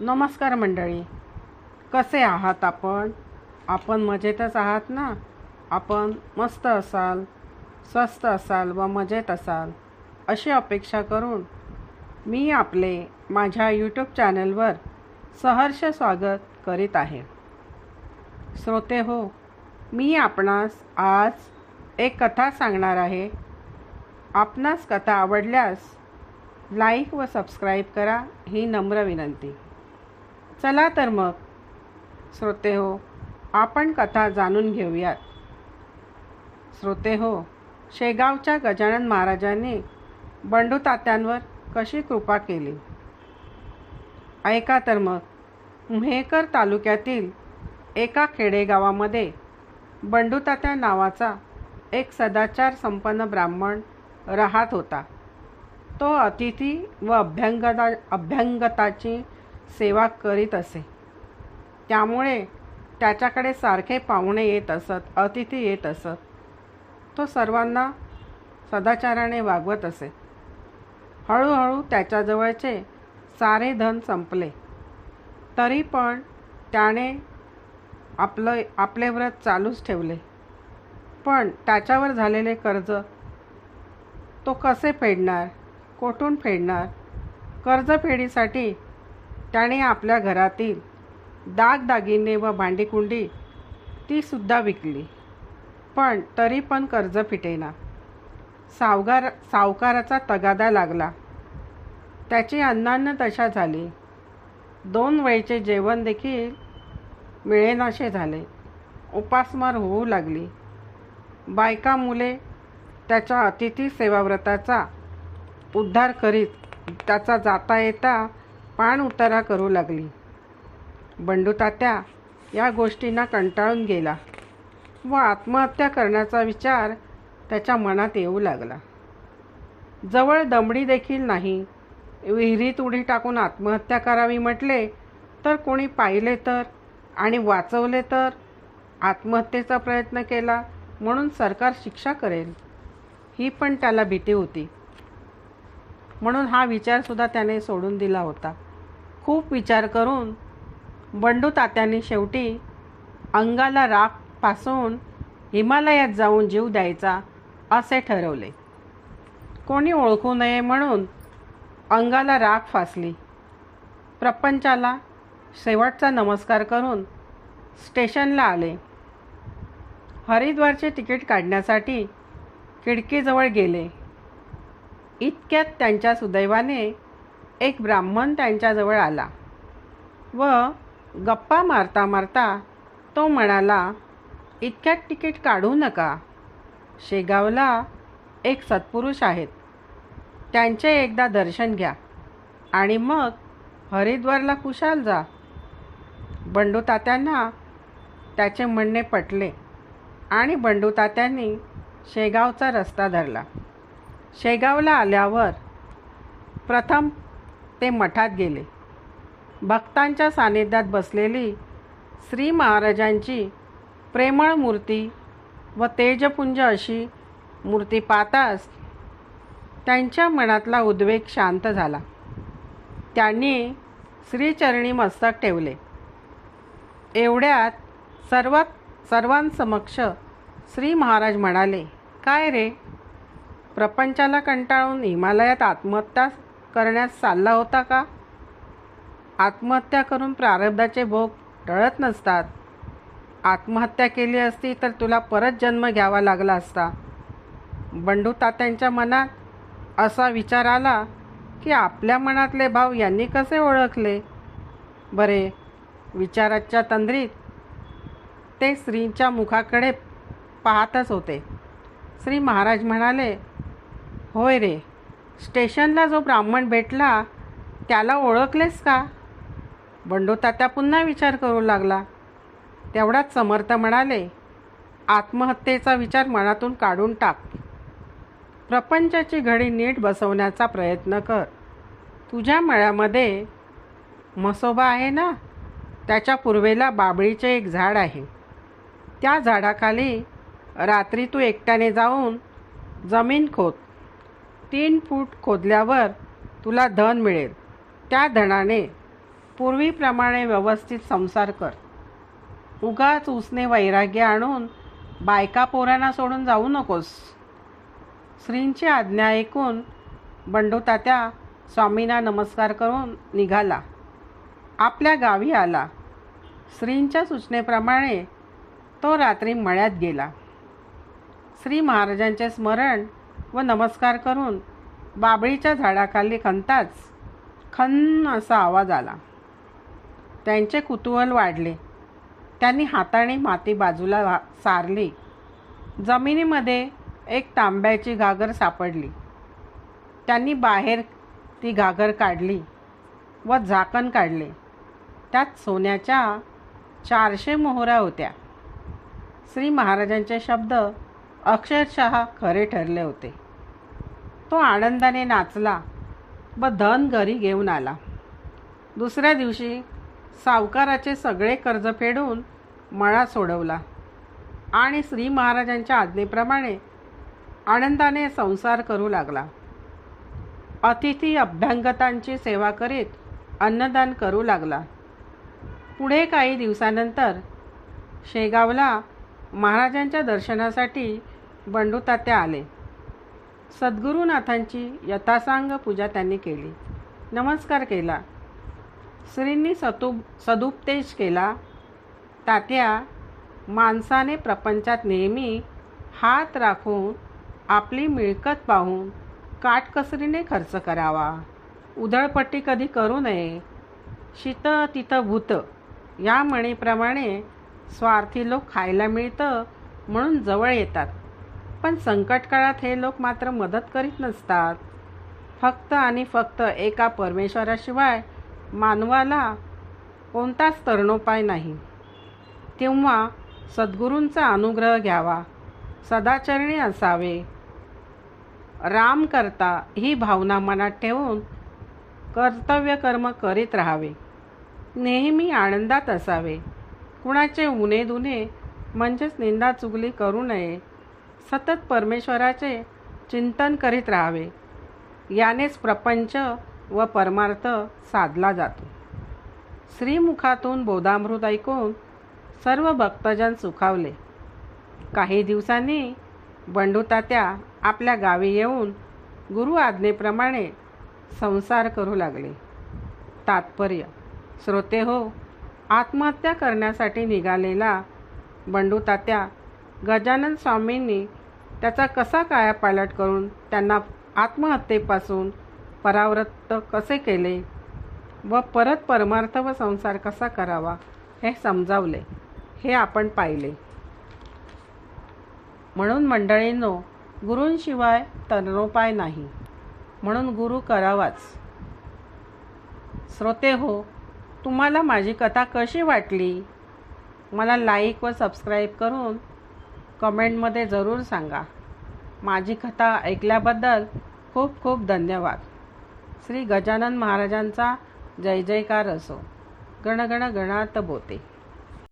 नमस्कार मंडळी. कसे आहात आपण? आपण मजेतच आहात ना? आपण मस्त असाल स्वस्त असाल व मजेत असाल अशी अपेक्षा करून मी आपले माझ्या यूट्यूब चॅनलवर सहर्ष स्वागत करीत आहे. श्रोते हो मी आपणास आज एक कथा सांगणार आहे. आपणास कथा आवडल्यास लाईक व सबस्क्राईब करा ही नम्र विनंती. चला तर मग. श्रोते हो आपण कथा जाणून घेऊयात. श्रोते हो शेगावच्या गजानन महाराजांनी बंडू तात्यांवर कशी कृपा केली? ऐका तर मग मेहकर तालुक्यातील एका खेडेगावामध्ये बंडू तात्या नावाचा एक सदाचार संपन्न ब्राह्मण राहत होता. तो अतिथी व अभ्यंगता अभ्यंगताची सेवा करीत असे. त्यामुळे त्याच्याकडे सारखे पाहुणे येत असत अतिथी येत असत. तो सर्वांना सदाचाराने वागवत असे. हळूहळू त्याच्याजवळचे सारे धन संपले. तरी पण त्याने आपलं आपले व्रत चालूच ठेवले. पण त्याच्यावर झालेले कर्ज तो कसे फेडणार कोठून फेडणार? कर्जफेडीसाठी त्याने आपल्या घरातील दागदागिने व भांडीकुंडी तीसुद्धा विकली. पण तरी पण कर्ज फिटेना. सावगार सावकाराचा तगादा लागला. त्याची अन्नान्न दशा झाली. दोन वेळचे जेवण देखील मिळेनाशे झाले. उपासमार होऊ लागली. बायका मुले त्याच्या अतिथी सेवाव्रताचा उद्धार करीत त्याचा जाता येता पाण उतारा करू लागली. बंडू तात्या या गोष्टींना कंटाळून गेला व आत्महत्या करण्याचा विचार त्याच्या मनात येऊ लागला. जवळ दमडी देखील नाही. विहिरीत उडी टाकून आत्महत्या करावी म्हटले तर कोणी पाहिले तर आणि वाचवले तर? आत्महत्येचा प्रयत्न केला म्हणून सरकार शिक्षा करेल. ही पण त्याला भीती होती. म्हणून हा विचारसुद्धा त्याने सोडून दिला होता. खूप विचार करून बंडू तात्याने शेवटी अंगाला राखपासून हिमालयात जाऊन जीव द्यायचा असे ठरवले. कोणी ओळखू नये म्हणून अंगाला राख फासली. प्रपंचाला शेवटचा नमस्कार करून स्टेशनला आले. हरिद्वारचे तिकीट काढण्यासाठी खिडकीजवळ गेले. इतक्यात त्यांच्या सुदैवाने एक ब्राह्मण त्यांच्याजवळ आला व गप्पा मारता मारता तो म्हणाला इतक्यात तिकीट काढू नका. शेगावला एक सत्पुरुष आहेत. त्यांचे एकदा दर्शन घ्या. आणि मग हरिद्वारला कुशाल जा. बंडू तात्यांना त्याचे म्हणणे पटले आणि बंडू तात्यांनी शेगावचा रस्ता धरला. शेगावला आल्यावर प्रथम ते मठात गेले. भक्तांच्या सानिध्यात बसलेली श्री महाराजांची प्रेमळ मूर्ती व तेजपुंज अशी मूर्ती पाहताच त्यांच्या मनातला उद्वेग शांत झाला. त्यांनी श्रीचरणी मस्तक ठेवले. एवढ्यात सर्वात सर्वांसमक्ष श्री महाराज म्हणाले काय रे? प्रपंचाला कंटाळून हिमालयात आत्महत्या करण्यास चालला होता का? आत्महत्या करून प्रारब्धाचे भोग टळत नसतात. आत्महत्या केली असती तर तुला परत जन्म घ्यावा लागला असता. बंडू तात्यांच्या मनात असा विचार आला की आपल्या मनातले भाव यांनी कसे ओळखले? बरे विचाराच्या तंद्रीत ते श्रींच्या मुखाकडे पाहतच होते. श्री महाराज म्हणाले होय रे स्टेशनला जो ब्राह्मण भेटला त्याला ओळखलेस का? बंडू तात्या पुन्हा विचार करू लागला. तेवढाच समर्थ म्हणाले आत्महत्येचा विचार मनातून काढून टाक. प्रपंचाची घडी नीट बसवण्याचा प्रयत्न कर. तुझ्या मळ्यामध्ये मसोबा आहे ना? त्याच्या पूर्वेला बाबळीचे एक झाड आहे. त्या झाडाखाली रात्री तू एकट्याने जाऊन जमीन खोद. तीन फूट खोदल्यावर तुला धन मिळेल. त्या धनाने पूर्वीप्रमाणे व्यवस्थित संसार कर. उगाच उसने वैराग्य आणून बायका पोरांना सोडून जाऊ नकोस. श्रींची आज्ञा ऐकून बंडू तात्या स्वामींना नमस्कार करून निघाला. आपल्या गावी आला. श्रींच्या सूचनेप्रमाणे तो रात्री मळ्यात गेला. श्री महाराजांचे स्मरण व नमस्कार करून बाबळीच्या झाडाखाली खंताच खन्न असा आवाज आला. त्यांचे कुतूहल वाढले. त्यांनी हाताने माती बाजूला सारली. जमिनीमध्ये एक तांब्याची घागर सापडली. त्यांनी बाहेर ती घागर काढली व झाकण काढले. त्यात सोन्याच्या चारशे मोहऱ्या होत्या. श्री महाराजांचे शब्द अक्षरशः खरे ठरले होते. तो आनंदाने नाचला व धन घरी घेऊन आला. दुसऱ्या दिवशी सावकाराचे सगळे कर्ज फेडून मळा सोडवला आणि श्री महाराजांच्या आज्ञेप्रमाणे आनंदाने संसार करू लागला. अतिथी अभ्यंगतांची सेवा करीत अन्नदान करू लागला. पुढे काही दिवसानंतर शेगावला महाराजांच्या दर्शनासाठी बंडू तात्या आले. सद्गुरुनाथांची यथासांग पूजा त्यांनी केली. नमस्कार केला. श्रींनी सतु सदुपदेश केला. तात्या माणसाने प्रपंचात नेहमी हात राखून आपली मिळकत पाहून काटकसरीने खर्च करावा. उधळपट्टी कधी करू नये. शीत तिथं भूत या म्हणीप्रमाणे स्वार्थी लोक खायला मिळतं म्हणून जवळ येतात. पण संकट काळात हे लोक मात्र मदत करीत नसतात. फक्त आणि फक्त एका परमेश्वराशिवाय मानवाला कोणताच तरणोपाय नाही. तेव्हा सद्गुरूंचा अनुग्रह घ्यावा सदाचरणी असावे. राम करता ही भावना मनात ठेवून कर्तव्य कर्म करीत राहावे. नेहमी आनंदात असावे. कुणाचे उणे दुने म्हणजेच निंदा चुगली करू नये. सतत परमेश्वराचे चिंतन करीत राहावे. यानेच प्रपंच व परमार्थ साधला जातो. श्रीमुखातून बोधामृत ऐकून सर्व भक्तजन सुखावले. काही दिवसांनी बंडूतात्या आपल्या गावी येऊन गुरु आज्ञेप्रमाणे संसार करू लागले. तात्पर्य श्रोते हो आत्महत्या करण्यासाठी निघालेला बंडूतात्या गजानन स्वामींनी त्याचा कसा कायापालट करून त्यांना आत्महत्येपासून परावृत्त कसे केले व परत परमार्थ व संसार कसा करावा हे समजावले. हे आपण पाहिले. म्हणून मंडळींनो गुरूंशिवाय तरणोपाय नाही. म्हणून गुरु करावाच. श्रोते हो तुम्हाला माझी कथा कशी वाटली? मला लाईक व सबस्क्राईब करून कमेंटमध्ये जरूर सांगा. माझी कथा ऐकल्याबद्दल खूप खूप धन्यवाद. श्री गजानन महाराजांचा जय जयकार असो. गणगण गणात बोते.